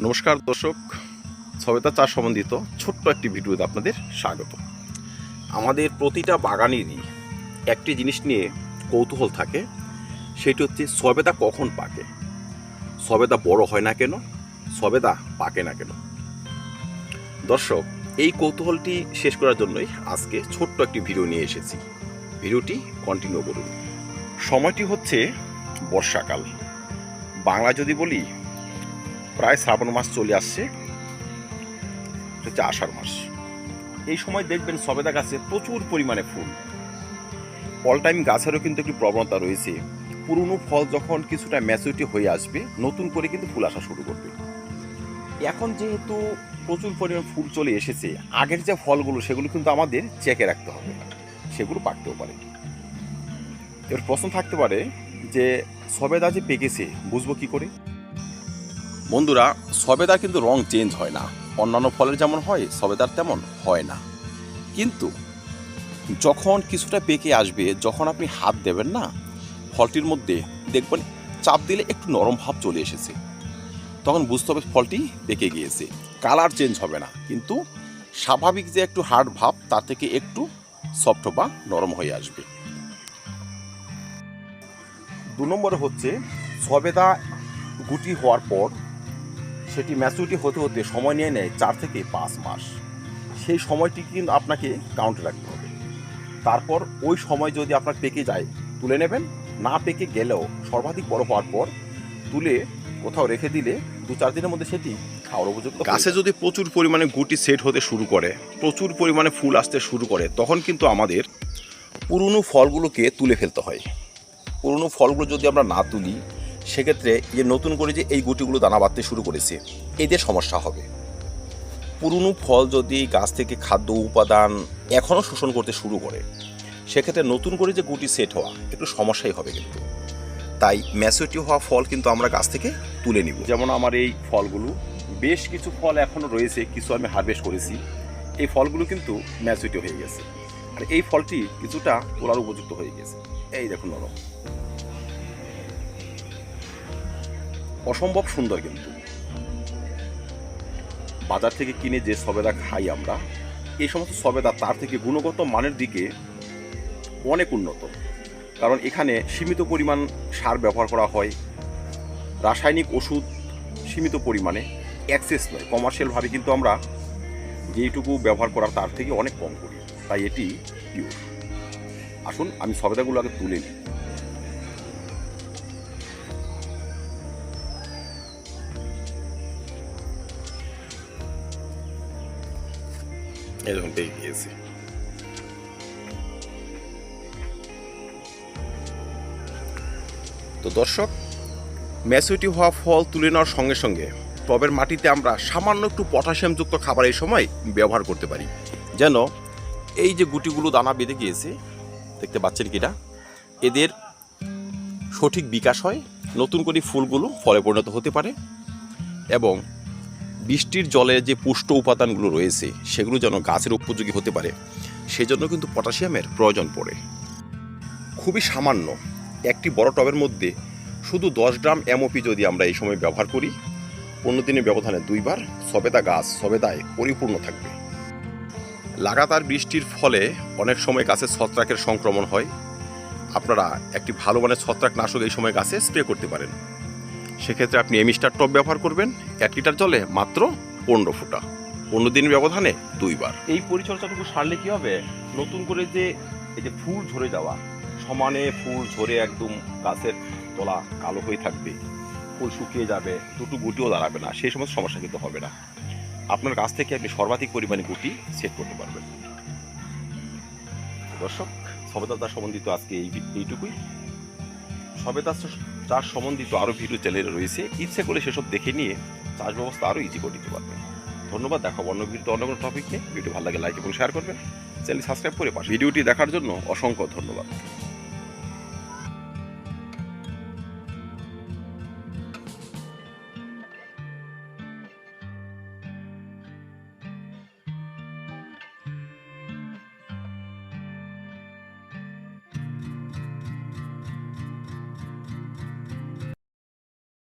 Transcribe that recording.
নমস্কার দর্শক, সবেতা চাষ সম্বন্ধিত ছোট্ট একটি ভিডিওতে আপনাদের স্বাগত। আমাদের প্রতিটা বাগানেরই একটি জিনিস নিয়ে কৌতূহল থাকে, সেটি হচ্ছে সবেদা কখন পাকে? সবেদা বড় হয় না কেন? সবেদা পাকে না কেন? দর্শক, এই কৌতূহলটি শেষ করার জন্যই আজকে ছোট্ট একটি ভিডিও নিয়ে এসেছি। ভিডিওটি কন্টিনিউ করুন। সময়টি হচ্ছে বর্ষাকাল। বাংলা যদি বলি প্রায় শ্রাবণ মাস চলে আসছে। হচ্ছে আষাঢ় মাস। এই সময় দেখবেন সবেদা গাছে প্রচুর পরিমাণে ফুল। অল টাইম গাছেরও কিন্তু একটি প্রবণতা রয়েছে। পুরনো ফল যখন কিছুটা ম্যাচুরিটি হয়ে আসবে, নতুন করে কিন্তু ফুল আসা শুরু করবে। এখন যেহেতু প্রচুর পরিমাণ ফুল চলে এসেছে, আগের যে ফলগুলো সেগুলো কিন্তু আমাদের চেকে রাখতে হবে। সেগুলো পাকতেও পারে। এর প্রশ্ন থাকতে পারে যে সবেদা যে পেকেছে, বুঝব কি করে? বন্ধুরা সবেদা কিন্তু রং চেঞ্জ হয় না। অন্যান্য ফলের যেমন হয়, সবেদার তেমন হয় না। কিন্তু যখন কিছুটা পেকে আসবে, যখন আপনি হাত দেবেন না, ফলটির মধ্যে দেখবেন চাপ দিলে একটু নরম ভাব চলে এসেছে। তখন বুঝতে হবে ফলটি পেকে গিয়েছে। কালার চেঞ্জ হবে না। কিন্তু স্বাভাবিক যে একটু হার্ড ভাব, তার থেকে একটু সফট বা নরম হয়ে আসবে। দু নম্বরে হচ্ছে, সবেদা গুটি হওয়ার পর সেটি ম্যাচুরিটি হতে হতে সময় নিয়ে নেয় চার থেকে পাঁচ মাস। সেই সময়টি কিন্তু আপনাকে কাউন্টে রাখতে হবে। তারপর ওই সময় যদি আপনার পেকে যায় তুলে নেবেন। না পেকে গেলেও সর্বাধিক বড় হওয়ার পর তুলে কোথাও রেখে দিলে দু চার দিনের মধ্যে সেটি খাওয়ার উপযুক্ত গাছে যদি প্রচুর পরিমাণে গুটি সেট হতে শুরু করে প্রচুর পরিমাণে ফুল আসতে শুরু করে তখন কিন্তু আমাদের পুরনো ফলগুলোকে তুলে ফেলতে হয়। পুরনো ফলগুলো যদি আমরা না তুলি সেক্ষেত্রে যে নতুন করে যে এই গুটিগুলো দানা বাঁধতে শুরু করেছে এদের সমস্যা হবে। পুরনো ফল যদি গাছ থেকে খাদ্য উপাদান এখনও শোষণ করতে শুরু করে, সেক্ষেত্রে নতুন করে যে গুটি সেট হওয়া, একটু সমস্যাই হবে কিন্তু। তাই ম্যাচুরিটি হওয়া ফল কিন্তু আমরা গাছ থেকে তুলে নিব। যেমন আমার এই ফলগুলো, বেশ কিছু ফল এখনও রয়েছে, কিছু আমি হারভেস্ট করেছি। এই ফলগুলো কিন্তু ম্যাচুরিটি হয়ে গেছে। আর এই ফলটি কিছুটা তোলার উপযুক্ত হয়ে গেছে। এই দেখুন, নরম। অসম্ভব সুন্দর কিন্তু। বাজার থেকে কিনে যে সবেদা খাই আমরা, এই সমস্ত সবেদা তার থেকে গুণগত মানের দিকে অনেক উন্নত। কারণ এখানে সীমিত পরিমাণ সার ব্যবহার করা হয়, রাসায়নিক ওষুধ সীমিত পরিমাণে অ্যাক্সেস নয় কমার্শিয়ালভাবে কিন্তু আমরা যেইটুকু ব্যবহার করার তার থেকে অনেক কম করি, তাই এটি পিওর আসুন, আমি সবেদাগুলো আগে তুলে নিই। দেখুন পেয়ে গিয়েছি তো দর্শক ম্যাচুরিটি হওয়া ফল তুলে নেওয়ার সঙ্গে সঙ্গে টবের মাটিতে আমরা সামান্য একটু পটাশিয়ামযুক্ত খাবার এই সময় ব্যবহার করতে পারি। যেন এই যে গুটিগুলো দানা বেঁধে গিয়েছে, দেখতে পাচ্ছেন কিনা? এদের সঠিক বিকাশ হয়, নতুন করে ফুলগুলো ফলে পরিণত হতে পারে এবং বৃষ্টির জলে যে পুষ্ট উপাদানগুলো রয়েছে, সেগুলো যেন গাছের উপযোগী হতে পারে, সেজন্য কিন্তু পটাশিয়ামের প্রয়োজন পড়ে। খুবই সামান্য, একটি বড় টবের মধ্যে শুধু দশ গ্রাম এমওপি যদি আমরা এই সময় ব্যবহার করি পনেরো দিনের ব্যবধানে দুইবার, সবেদা গাছ সবেদায় পরিপূর্ণ থাকবে। লাগাতার বৃষ্টির ফলে অনেক সময় গাছে ছত্রাকের সংক্রমণ হয়। আপনারা একটি ভালো মানের ছত্রাকনাশক এই সময় গাছে স্প্রে করতে পারেন। সেক্ষেত্রে আপনি এমিস্টার টপ ব্যবহার করবেন। এক লিটার জলে মাত্র পনেরো ফুটা। পনেরো দিন ব্যবধানে দুইবার। এই পরিচর্যাটুকু সারলে কী হবে? নতুন করে যে এই যে ফুল ঝরে যাওয়া, সমানে ফুল ঝরে একদম গাছের তলা কালো হয়ে থাকবে, ফুল শুকিয়ে যাবে, দুটো গুটিও দাঁড়াবে না, সেই সমস্ত সমস্যা কিন্তু হবে না। আপনার গাছ থেকে আপনি সর্বাধিক পরিমাণে গুটি সেট করতে পারবেন। দর্শক, সবেদা চাষ সম্বন্ধিত আজকে এই এইটুকুই। সবেদা চাষ সম্বন্ধিত আরও ভিডিও চ্যানেল রয়েছে। ইচ্ছে করে সেসব দেখে নিয়ে চাষ ব্যবস্থা আরও ইজি করে দিতে পারবেন। ধন্যবাদ দেখাবো অন্য ভিডিও অন্য কোনো টপিক নিয়ে। ভিডিও ভালো লাগে লাইক এবং শেয়ার করবেন। চ্যানেল সাবস্ক্রাইব করে পাশে। ভিডিওটি দেখার জন্য অসংখ্য ধন্যবাদ।